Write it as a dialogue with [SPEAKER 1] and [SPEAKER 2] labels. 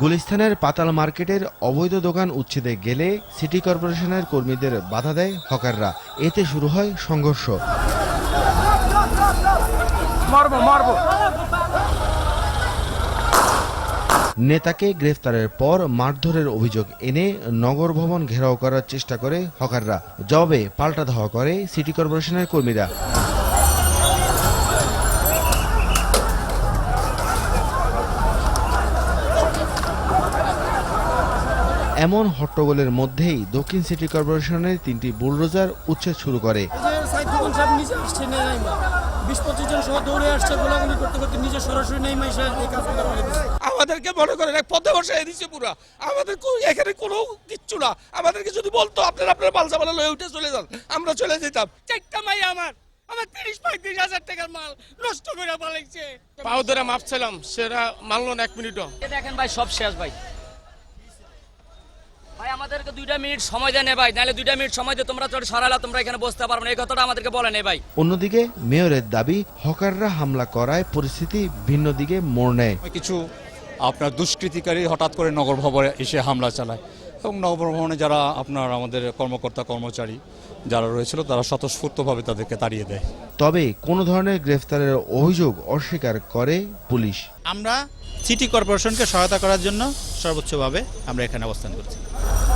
[SPEAKER 1] গুলিস্তানের পাতাল মার্কেটের অবৈধ দোকান উচ্ছেদে গেলে সিটি কর্পোরেশনের কর্মীদের বাধা দেয় হকাররা। এতে শুরু হয় সংঘর্ষ। নেতাকে গ্রেফতারের পর মারধরের অভিযোগ এনে নগর ভবন ঘেরাও করার চেষ্টা করে হকাররা। জবাবে পাল্টা ধাওয়া করে সিটি কর্পোরেশনের কর্মীরা। এমন হট্টগোলের মধ্যেই দক্ষিণ সিটি কর্পোরেশনের তিনটি বুলডোজার উচ্ছেদ শুরু করে।
[SPEAKER 2] আমাদেরকে মনে করেন এক পথে দিচ্ছে পুরা। আমাদের এখানে কোনো কিচ্ছু না। আমাদেরকে যদি বলতো আপনার লয়ে উঠে চলে যান আমরা চলে যেতাম। চারটা মাই আমার। আমার তিরিশ পঁয়ত্রিশ হাজার টাকার মাল নষ্ট করে পালাইছে। পাও ধরে মাপছিলাম সেটা মানলো না এক মিনিটও।
[SPEAKER 3] দেখেন ভাই সব শেষ ভাই। আমাদেরকে দুইটা মিনিট সময় দেন ভাই নাহলে দুইটা মিনিট সময় দিয়ে তোমরা চলে সরালা তোমরা এখানে বসতে পারবে না। এই কথাটা আমাদেরকে বলেন ভাই।
[SPEAKER 1] অন্যদিকে মেয়রের দাবি হকাররা হামলা করায় পরিস্থিতি ভিন্ন দিকে মোড় নেয়।
[SPEAKER 4] কিছু আপনার দুষ্কৃতিকারী হঠাৎ করে নগর ভবনে এসে হামলা চালায়। এবং নগর ভবনে যারা আপনার আমাদের কর্মকর্তা কর্মচারী যারা রয়েছিল তারা স্বতঃস্ফূর্তভাবে তাদেরকে তাড়িয়ে দেয়।
[SPEAKER 1] তবে কোনো ধরনের গ্রেফতারের অভিযোগ অস্বীকার করে পুলিশ।
[SPEAKER 5] আমরা সিটি কর্পোরেশনকে সহায়তা করার জন্য সর্বোচ্চভাবে আমরা এখানে অবস্থান করছি।